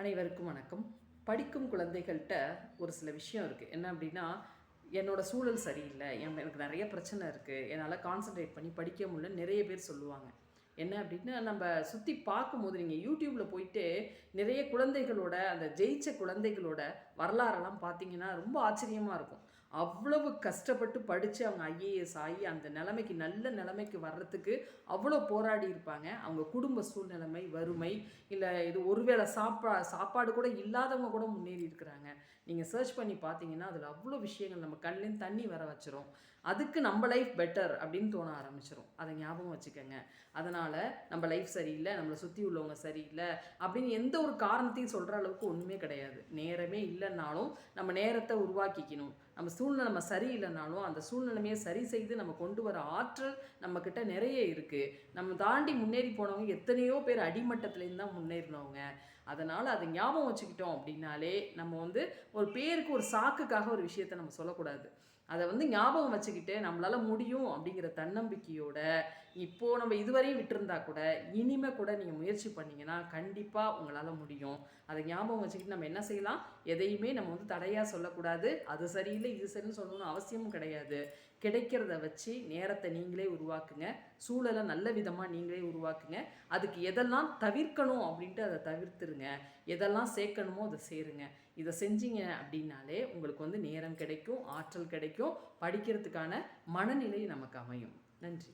அனைவருக்கும் வணக்கம். படிக்கும் குழந்தைகள்கிட்ட ஒரு சில விஷயம் இருக்குது என்ன அப்படின்னா என்னோடய சூழல் சரியில்லை. எனக்கு நிறைய பிரச்சனை இருக்குது என்னால் கான்சென்ட்ரேட் பண்ணி படிக்க முடியல நிறைய பேர் சொல்லுவாங்க. என்ன அப்படின்னா நம்ம சுற்றி பார்க்கும்போது நீங்கள் யூடியூப்பில் போயிட்டு நிறைய குழந்தைகளோட அந்த ஜெயிச்ச குழந்தைகளோட வரலாறெல்லாம் பார்த்தீங்கன்னா ரொம்ப ஆச்சரியமாக இருக்கும். அவ்வளவு கஷ்டப்பட்டு படித்து அவங்க ஐஏஎஸ் ஆகி அந்த நிலைமைக்கு நல்ல நிலைமைக்கு வர்றதுக்கு அவ்வளோ போராடி இருப்பாங்க. அவங்க குடும்ப சூழ்நிலைமை வறுமை இல்லை இது ஒருவேளை சாப்பா சாப்பாடு கூட இல்லாதவங்க கூட முன்னேறி இருக்கிறாங்க. நீங்கள் சர்ச் பண்ணி பார்த்தீங்கன்னா அதில் அவ்வளோ விஷயங்கள் நம்ம கண்ணிலேருந்து தண்ணி வர வச்சிரும். அதுக்கு நம்ம லைஃப் பெட்டர் அப்படின்னு தோண ஆரம்பிச்சிடும் அதை ஞாபகம் வச்சுக்கோங்க. அதனால் நம்ம லைஃப் சரியில்லை நம்மளை சுற்றி உள்ளவங்க சரியில்லை அப்படின்னு எந்த ஒரு காரணத்தையும் சொல்கிற அளவுக்கு ஒன்றுமே கிடையாது. நேரமே இல்லைன்னாலும் நம்ம நேரத்தை உருவாக்கிக்கணும். நம்ம சூழ்நிலை நம்ம சரியில்லைனாலும் அந்த சூழ்நிலைமையை சரி செய்து நம்ம கொண்டு வர ஆற்றல் நம்மக்கிட்ட நிறைய இருக்குது நம்ம தாண்டி முன்னேறி போனவங்க எத்தனையோ பேர் அடிமட்டத்துலேருந்து தான் முன்னேறினவங்க. அதனால் அதை ஞாபகம் வச்சுக்கிட்டோம் அப்படின்னாலே நம்ம வந்து ஒரு பேருக்கு ஒரு சாக்குக்காக ஒரு விஷயத்தை நம்ம சொல்லக்கூடாது. அதை வந்து ஞாபகம் வச்சுக்கிட்டு நம்மளால் முடியும் அப்படிங்கிற தன்னம்பிக்கையோட இப்போது நம்ம இதுவரையும் விட்டுருந்தா கூட இனிமே கூட நீங்கள் முயற்சி பண்ணீங்கன்னா கண்டிப்பாக உங்களால் முடியும். அதை ஞாபகம் வச்சுக்கிட்டு நம்ம என்ன செய்யலாம்? எதையுமே நம்ம வந்து தடையாக சொல்லக்கூடாது. அது சரியில்லை இது சரின்னு சொல்லணும்னு அவசியமும் கிடையாது. கிடைக்கிறத வச்சு நேரத்தை நீங்களே உருவாக்குங்க. சூழலை நல்ல விதமாக நீங்களே உருவாக்குங்க. அதுக்கு எதெல்லாம் தவிர்க்கணும் அப்படின்ட்டு அதை தவிர்த்துருங்க. எதெல்லாம் சேர்க்கணுமோ அதை சேருங்க. இதை செஞ்சீங்க அப்படின்னாலே உங்களுக்கு வந்து நேரம் கிடைக்கும் ஆற்றல் கிடைக்கும். படிக்கிறதுக்கான மனநிலை நமக்கு அமையும். நன்றி.